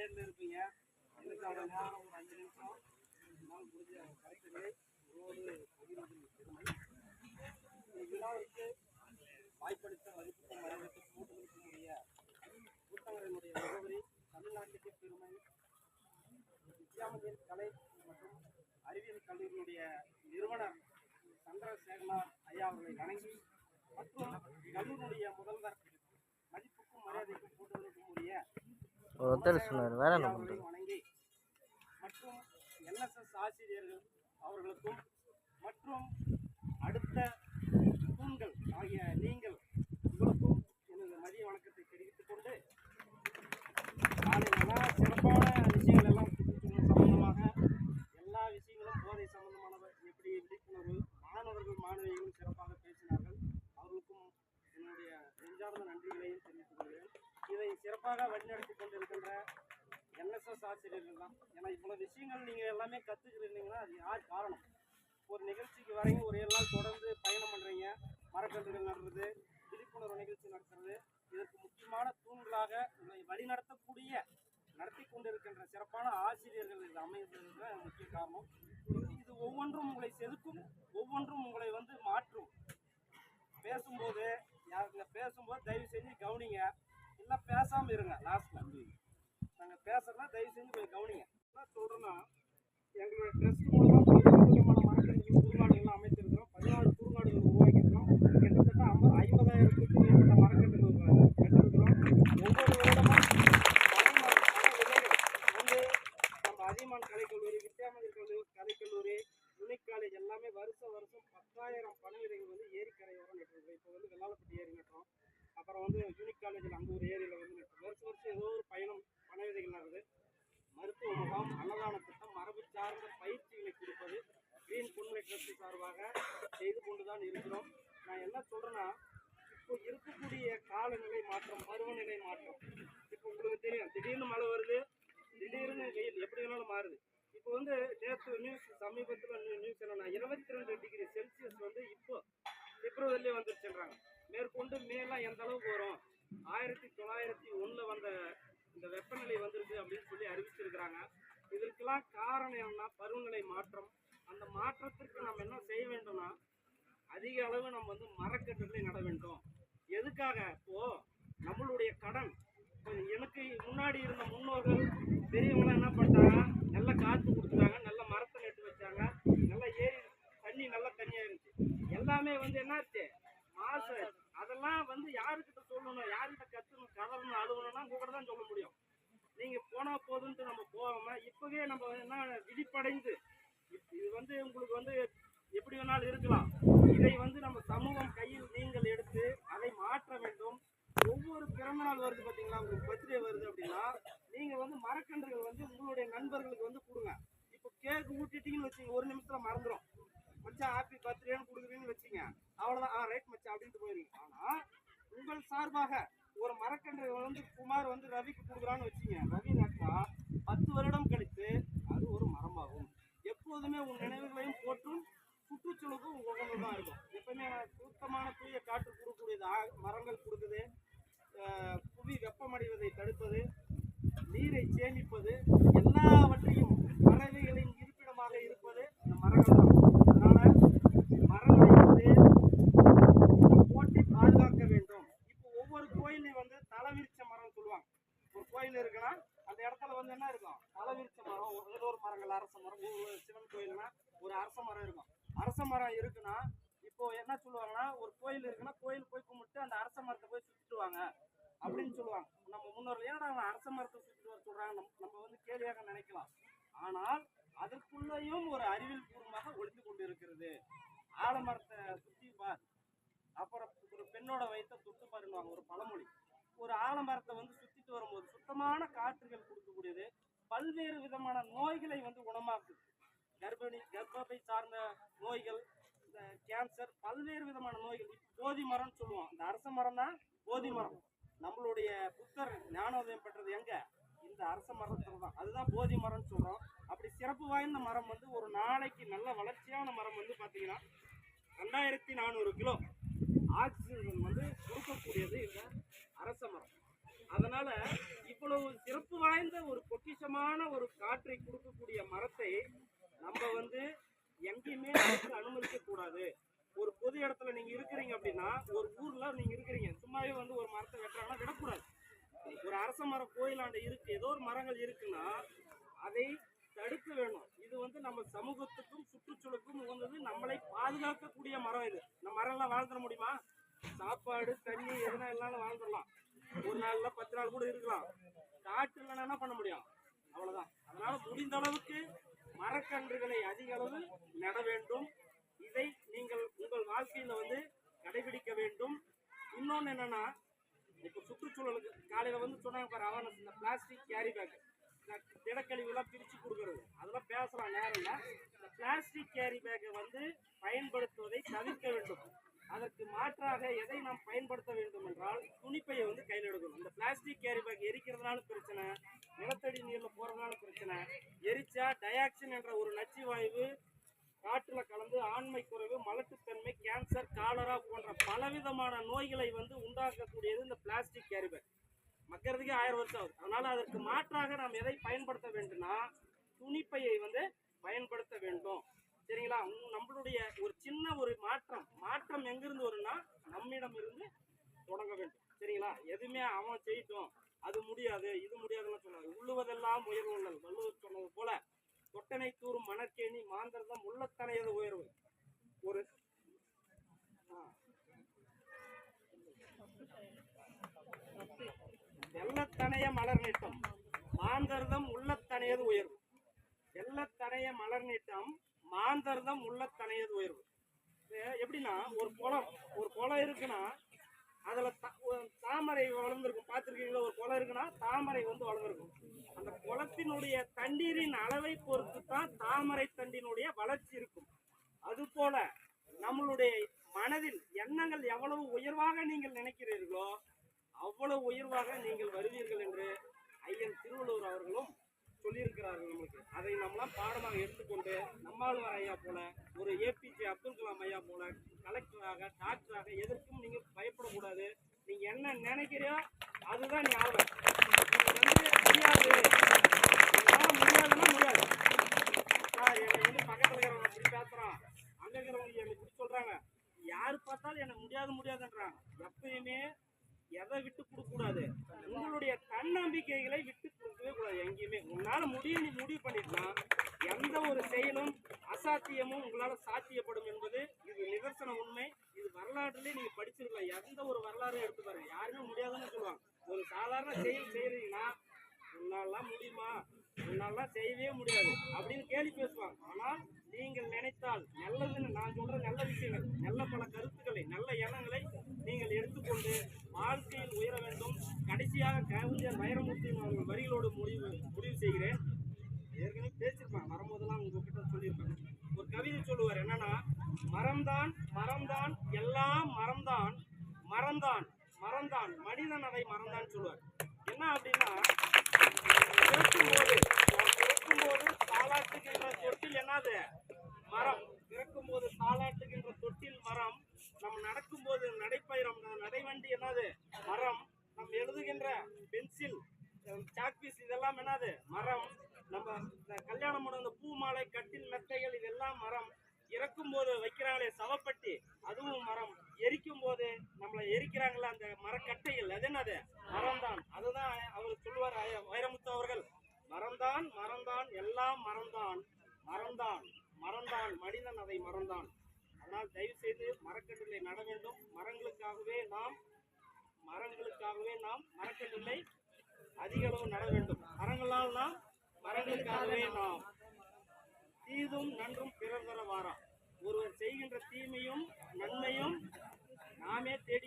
நேரில் இருப்பீங்க இதுக்காக நேரம் ஒரு அஞ்சு நிமிஷம் நாள் முடிஞ்ச கருத்துக்களை உங்களோடு பகிர்வதில் பெருமை இவ்விழாவிற்கு வாய்ப்பளித்த மதிப்புக்கும் கூட்டங்களினுடைய முகவரி தமிழ்நாட்டுக்கு பெருமை வித்யாமதியின் கலை மற்றும் அறிவியல் கல்லூரியினுடைய நிறுவனர் சந்திரசேகரனார் ஐயா அவர்களை வணங்கி மற்றும் கல்லூரியுடைய முதல்வர் மதிப்புக்கும் மரியாதைக்கும் கூட்டத்திற்கும் உரிய சொன்னார் வேற என்ன அவர்களை பண்ணுறது வணங்கி மற்றும் என்எஸ்எஸ் ஆசிரியர்கள் அவர்களுக்கும் மற்றும் அடுத்த தூண்கள் ஆகிய நீங்கள் உங்களுக்கும் எனது மதிய வணக்கத்தை தெரிவித்துக் கொண்டு காலையில் எல்லாம் சிறப்பான விஷயங்கள் எல்லாம் சுற்றுச்சூழல் சம்பந்தமாக எல்லா விஷயங்களும் போதை சம்பந்தமானவை எப்படி விழிப்புணர்வு மாணவர்கள் மாணவிகளும் சிறப்பாக பேசினார்கள் அவர்களுக்கும் என்னுடைய நெஞ்சார்ந்த நன்றிகளையும் தெரிவித்துக் கொள்கிறேன் இதை சிறப்பாக வழிநடத்தி கொண்டிருக்கின்ற என்எஸ்எஸ் ஆசிரியர்கள் தான். ஏன்னா இவ்வளோ விஷயங்கள் நீங்கள் எல்லாமே கற்றுக்கிறீங்கன்னா அது யார் காரணம்? ஒரு நிகழ்ச்சிக்கு வரீங்க ஒரு ஏழு நாள் தொடர்ந்து பயணம் பண்ணுறீங்க மரக்கன்றுகள் நடுறது விழிப்புணர்வு நிகழ்ச்சி நடத்துறது இதற்கு முக்கியமான தூண்களாக உங்களை வழிநடத்தக்கூடிய நடத்தி கொண்டிருக்கின்ற சிறப்பான ஆசிரியர்கள் இது அமைந்ததுக்கு முக்கிய காரணம். இது ஒவ்வொன்றும் உங்களை செதுக்கும் ஒவ்வொன்றும் உங்களை வந்து மாற்றும். பேசும்போது யாருங்க பேசும்போது தயவு செஞ்சு கவனிங்க. இல்லை பேசாமல் இருங்க லாஸ்ட்டில் நாங்கள் பேசுகிறதா தயவு செஞ்சு போய் கவனிங்க. என்ன சொல்கிறேன்னா எங்களோட ட்ரெஸ் மூலமாக பல்வேறு விதமான மரக்கன்றுகள் குறுங்காடுகள்லாம் அமைத்திருக்கிறோம் பதினாறு குறுங்காடுகள் உருவாக்கியிருக்கிறோம். கிட்டத்தட்ட ஐம்பது ஐம்பதாயிரத்துக்கும் மேற்பட்ட மரக்கன்றுகள் கட்டிருக்கிறோம். ஒவ்வொரு வருடமும் வந்து நம்ம அதியமான் கலைக்கல்லூரி வித்யாமதி கல்லூரி கலைக்கல்லூரி யுனிக் காலேஜ் எல்லாமே வருஷம் வருஷம் பத்தாயிரம் பனை வந்து ஏரிக்கரையோரம் நட்டுருக்கோம் இப்போ வந்து வெள்ளாளப்பட்டி ஏரி நட்டுறோம். அப்புறம் வந்து யூனிக் காலேஜில் அங்கே ஒரு ஏரியில் வந்து நட்டுறோம். வருஷம் வருஷம் ஏதோ ஒரு பயணம் மனவிதைகள் விதைகள் மருத்துவ முகாம் அன்னதான திட்டம் மரபு சார்ந்த பயிற்சிகளை கொடுப்பது கிரீன் புன்மை ட்ரஸ்ட் சார்பாக செய்து கொண்டு தான் இருக்கிறோம். நான் என்ன சொல்றேன்னா இப்போ இருக்கக்கூடிய காலநிலை மாற்றம் பருவநிலை மாற்றம் இப்போ உங்களுக்கு தெரியும் திடீர்னு மழை வருது திடீர்னு வெயில் எப்படி வேணாலும் மாறுது. இப்போ வந்து நேற்று நியூஸ் சமீபத்தில் நியூஸ் சேனல் இருபத்தி ரெண்டு டிகிரி செல்சியஸ் வந்து இப்போ பிப்ரவரியிலே வந்துருச்சுன்றாங்க மேற்கொண்டு மேலாம் எந்த அளவுக்கு வரும் ஆயிரத்தி தொள்ளாயிரத்தி ஒன்றில் வந்த இந்த வெப்பநிலை வந்திருக்கு அப்படின்னு சொல்லி அறிவிச்சிருக்கிறாங்க இதற்கெல்லாம் காரணம் என்னன்னா பருவநிலை மாற்றம். அந்த மாற்றத்திற்கு நம்ம என்ன செய்ய வேண்டும்னா அதிக அளவு நம்ம வந்து மரக்கட்டுகளை நட வேண்டும். எதுக்காக? இப்போ நம்மளுடைய கடன் எனக்கு முன்னாடி இருந்த முன்னோர்கள் பெரியவங்களாம் என்ன பண்ணிட்டாங்க? நல்ல காற்று கொடுத்துட்டாங்க நல்ல மரத்தை நட்டு வச்சாங்க நல்ல ஏரி தண்ணி நல்ல தண்ணியாக இருந்துச்சு. எல்லாமே வந்து என்னாச்சு? மாசு. அதெல்லாம் வந்து யாருக்கிட்ட சொல்லணும்? யார்கிட்ட கற்று கதறணும் அழுகணும்னா உங்க கூட தான் சொல்ல முடியும். நீங்க போனா போதுன்ட்டு நம்ம போகாம இப்பவே நம்ம என்ன விழிப்படைந்து இது வந்து உங்களுக்கு வந்து எப்படி வேணாலும் இருக்கலாம். இதை வந்து நம்ம சமூகம் கையில் நீங்கள் எடுத்து அதை மாற்ற வேண்டும். ஒவ்வொரு பிறந்த நாள் வருது பார்த்தீங்களா? உங்களுக்கு பர்த்டே வருது அப்படின்னா நீங்க வந்து மரக்கன்றுகள் வந்து உங்களுடைய நண்பர்களுக்கு வந்து கொடுங்க. இப்போ கேக் ஊட்டிட்டீங்கன்னு வச்சுங்க ஒரு நிமிஷத்துல மறந்துடும் மச்சான் ஹாப்பி பர்த்டேன்னு கொடுக்குறீங்கன்னு வச்சுங்க அவ்வளோதான் ஆ ரைட் மச்சான் அப்படின்ட்டு போயிருங்க ஆனால் உங்கள் சார்பாக ஒரு மரக்கன்று வந்து குமார் வந்து ரவிக்கு கொடுக்குறான்னு வச்சுங்க ரவி நட்டா பத்து வருடம் கழித்து அது ஒரு மரமாகும் எப்போதுமே உன் நினைவுகளையும் போற்றும் சுற்றுச்சூழலுக்கும் உகந்ததாக இருக்கும் எப்பவுமே சுத்தமான தூய காற்று கொடுக்கக்கூடியது ஆ- மரங்கள் கொடுக்குது. புவி வெப்பமடைவதை தடுப்பது நீரை சேமிப்பது எல்லாவற்றையும் பறவைகளின் இருப்பிடமாக இருப்பது இந்த மரங்கள் தான். அதனால மரங்களை வந்து போட்டி பாதுகாக்க வேண்டும். இப்போ ஒவ்வொரு கோயிலையும் வந்து தலைவிரிச்ச மரம் சொல்லுவாங்க. ஒரு கோயில் இருக்குன்னா அந்த இடத்துல வந்து என்ன இருக்கும்? தலைவிரிச்ச மரம் ஒரு- ஏதோ ஒரு மரங்கள் அரச மரம் ஒரு சிவன் கோயில்னா ஒரு அரச மரம் இருக்கும். அரச மரம் இருக்குன்னா இப்போ என்ன சொல்லுவாங்கன்னா ஒரு கோயில் இருக்குன்னா கோயில் போய் கும்பிட்டு அந்த அரச மரத்தை போய் சுத்திட்டுவாங்க அப்படின்னு சொல்லுவாங்க. நம்ம முன்னோர்கள் ஏன்னா அவங்க அரச மரத்தை சுத்திட்டு வர சொல்றாங்க? நம்ம நம்ம வந்து கேலியாக நினைக்கலாம். ஆனால் அதற்குள்ளேயும் ஒரு அறிவியல் பூர்வமாக ஒளிந்து கொண்டு இருக்கிறது ஆலமரத்தை சுத்தி பார் அப்புறம் ஒரு பெண்ணோட வயத்தை தொட்டு பாருன்னுவாங்க ஒரு பழமொழி. ஒரு ஆலமரத்தை வந்து சுத்திட்டு வரும்போது சுத்தமான காற்றுகள் கொடுக்கக்கூடியது பல்வேறு விதமான நோய்களை வந்து குணமாக்குது. கர்ப்பிணி கர்ப்பப்பை சார்ந்த நோய்கள் கேன்சர் பல்வேறு விதமான நோய்கள் இப்போ போதி மரம்னு சொல்லுவோம். இந்த அரச மரம் தான் போதி மரம். நம்மளுடைய புத்தர் ஞானோதயம் பெற்றது எங்க? இந்த அரச மரத்துல தான் அதுதான் போதி மரம்னு சொல்றோம். அப்படி சிறப்பு வாய்ந்த மரம் வந்து ஒரு நாளைக்கு நல்ல வளர்ச்சியான மரம் வந்து பார்த்தீங்கன்னா ரெண்டாயிரத்தி நானூறு கிலோ ஆக்சிஜன் வந்து கொடுக்கக்கூடியது இந்த அரச மரம். அதனால இவ்வளவு சிறப்பு வாய்ந்த ஒரு பொக்கிஷமான ஒரு காற்றை கொடுக்கக்கூடிய மரத்தை நம்ம வந்து எங்கேயுமே அனுமதிக்க கூடாது. ஒரு பொது இடத்துல நீங்க இருக்கிறீங்க அப்படின்னா ஒரு ஊர்ல நீங்க இருக்கிறீங்க. சும்மாவே வந்து ஒரு மரத்தை வெட்டுறாங்கன்னா விடக்கூடாது. ஒரு அரச மரம் கோயிலாண்ட இருக்கு. ஏதோ ஒரு மரங்கள் இருக்குன்னா அதை தடுக்க வேணும். இது வந்து நம்ம சமூகத்துக்கும் சுற்றுச்சூழலுக்கும் உகந்தது. நம்மளை பாதுகாக்கக்கூடிய மரம் இது. நம்ம மரம்லாம் வாழ்ந்துட முடியுமா? சாப்பாடு தண்ணி எதுனா இல்லாம வாழ்ந்துடலாம் ஒரு நாள்ல பத்து நாள் கூட இருக்கலாம். காட்டு இல்லைன்னா என்ன பண்ண முடியும். அவ்வளவுதான். அதனால முடிந்த அளவுக்கு மரக்கன்றுகளை அதிக அளவு நட வேண்டும். இதை நீங்கள் உங்கள் வாழ்க்கையில வந்து கடைபிடிக்க வேண்டும். இன்னொன்னு என்னன்னா இப்போ சுற்றுச்சூழலுக்கு காலையில வந்து சொன்னாங்க பாரு இந்த பிளாஸ்டிக் கேரி பேக் திடக்கழிவுலாம் பிரிச்சு கொடுக்கறது. அதெல்லாம் பேசலாம் நேரம் இல்ல. இந்த பிளாஸ்டிக் கேரி பேக்கை வந்து பயன்படுத்துவதை தவிர்க்க வேண்டும். மாற்றாக எதை நாம் பயன்படுத்த வேண்டும் என்றால் துணிப்பையை வந்து கையில் எடுக்கணும். இந்த பிளாஸ்டிக் கேரி பேக் எரிக்கிறதுனால பிரச்சனை நிலத்தடி நீரில் போறதுனால பிரச்சனை எரிச்சா டயாக்சின் என்ற ஒரு நச்சு வாயு காற்றில் கலந்து ஆண்மை குறைவு மலட்டுத்தன்மை கேன்சர் காலரா போன்ற பலவிதமான நோய்களை வந்து உண்டாக்கக்கூடியது இந்த பிளாஸ்டிக் கேரி பேக் மக்கிறதுக்கே ஆயிரம் வருஷம் ஆகுது. அதனால் அதற்கு மாற்றாக நாம் எதை பயன்படுத்த வேண்டும்னா துணிப்பையை வந்து பயன்படுத்த வேண்டும். சரிங்களா? நம்மளுடைய ஒரு சின்ன ஒரு மாற்றம். மாற்றம் எங்கிருந்து வரும்னா நம்மிடம் இருந்து தொடங்க வேண்டும். சரிங்களா? எதுவுமே அவன் செய்யட்டும். அது முடியாது இது முடியாதுன்னு சொன்னாங்க உள்ளுவதெல்லாம் உயர்வு உள்ளது. வள்ளுவர் சொன்னது போல தொட்டனை தூரும் மணற்கேணி மாந்தர்தம் உள்ளத்தனையது உயர்வு. ஒரு வெள்ளத்தனைய மலர் நீட்டம். மாந்தர்தம் உள்ளத்தனையது உயர்வு. வெள்ளத்தனைய மலர் நீட்டம் மாந்தர்தம் உள்ளத்தனையது உயர்வு. இது எப்படின்னா ஒரு குளம் ஒரு குளம் இருக்குன்னா அதில் தாமரை வளர்ந்துருக்கும். பார்த்துருக்கீங்களா? ஒரு குளம் இருக்குன்னா தாமரை வந்து வளர்ந்துருக்கும். அந்த குளத்தினுடைய தண்ணீரின் அளவை பொறுத்து தான் தாமரை தண்டினுடைய வளர்ச்சி இருக்கும். அதுபோல நம்மளுடைய மனதில் எண்ணங்கள் எவ்வளவு உயர்வாக நீங்கள் நினைக்கிறீர்களோ அவ்வளவு உயர்வாக நீங்கள் வருவீர்கள் என்று நமக்கு நம்மளாம் பாடமாக எடுத்துக்கொண்டு நம்மாழ்வார் ஐயா போல ஒரு ஏபிஜே அப்துல் கலாம் ஐயா போல கலெக்டராக டாக்டராக எதற்கும் நீங்கள் பயப்படக்கூடாது. நீங்கள் என்ன நினைக்கிறீரோ அதுதான் நீ ஆவ வந்து முடியாது. என்னால முடியாதுன்னா முடியாது. சார் என்னை வந்து பக்கத்தில் இருக்கிறவங்க அப்படி பேசுறான். அங்கே இருக்கிறவங்க என்னை இப்படி சொல்றாங்க. யாரு பார்த்தாலும் என்ன முடியாது முடியாதுன்றாங்க. எப்பயுமே எதை விட்டு கொடுக்க கூடாது உங்களுடைய தன்னம்பிக்கைகளை விட்டு கொடுக்கவே கூடாது எங்கேயுமே. உன்னால முடியும் நீ முடிவு பண்ணிட்டுனா எந்த ஒரு செயலும் அசாத்தியமும் உங்களால சாத்தியப்படும் என்பது இது நிதர்சன உண்மை. இது வரலாற்றுலயே நீங்க படிச்சிருக்கலாம். எந்த ஒரு வரலாறும் எடுத்து பாருங்க. யாருமே முடியாதுன்னு சொல்லுவாங்க. ஒரு சாதாரண செயல் செய்யறீங்கன்னா உன்னாலாம் முடியுமா? உன்னாலாம் செய்யவே முடியாது அப்படின்னு கேலி பேசுவாங்க. ஆனால் நீங்கள் நினைத்தால் நல்லதுன்னு நான் சொல்ற நல்ல விஷயங்கள் நல்ல பல கருத்துக்களை நல்ல எண்ணங்களை நீங்கள் எடுத்துக்கொண்டு வாழ்க்கையில் உயர வேண்டும். கடைசியாக கவிஞர் வைரமுத்து அவர்கள் வரிகளோடு முடிவு முடிவு செய்கிறேன் ஏற்கனவே பேசியிருப்பாங்க வரும்போதெல்லாம் உங்ககிட்ட சொல்லியிருப்பாங்க ஒரு கவிதை சொல்லுவார் என்னன்னா மரம்தான் மரம்தான் எல்லாம் மரம்தான் மறந்தான் மறந்தான் மனிதன் அதை மறந்தான் சொல்லுவார் என்ன அப்படின்னா பிறக்கும்போது பிறக்கும்போது தாளாட்டுகின்ற தொட்டில் என்னது மரம் பிறக்கும்போது தாளாட்டுகின்ற தொட்டில் மரம் நம்ம நடக்கும்போது நடைப்பயிரம் நடைவண்டி என்னது? மரம். நம்ம எழுதுகின்ற பென்சில் சாக்பீஸ் இதெல்லாம் என்னது? மரம். நம்ம இந்த கல்யாணம் பண்ண இந்த பூ மாலை கட்டில் மெத்தைகள் இதெல்லாம் மரம். இறக்கும் போது வைக்கிறாங்களே சவப்பட்டி அதுவும் மரம். எரிக்கும் போது நம்மளை எரிக்கிறாங்களே அந்த மரக்கட்டைகள் அது என்னது? மரம்தான். அதுதான் அவர் சொல்லுவார் வைரமுத்து அவர்கள். மரம்தான் மரம்தான் எல்லாம் மரம்தான். மரம்தான். மறந்தான் மனிதன் அதை மறந்தான். அதனால் தயவு செய்து மரக்கன்றுகளை நட வேண்டும். மரங்களுக்காகவே நாம் மரங்களுக்காகவே நாம் மரக்கன்றுகளை அதிக அளவு நட வேண்டும். மரங்களால் நாம் மரங்களுக்காகவே நாம். தீதும் நன்றும் பிறர் தர வாரா. ஒருவர் செய்கின்ற தீமையும் நன்மையும் நாமே தேடி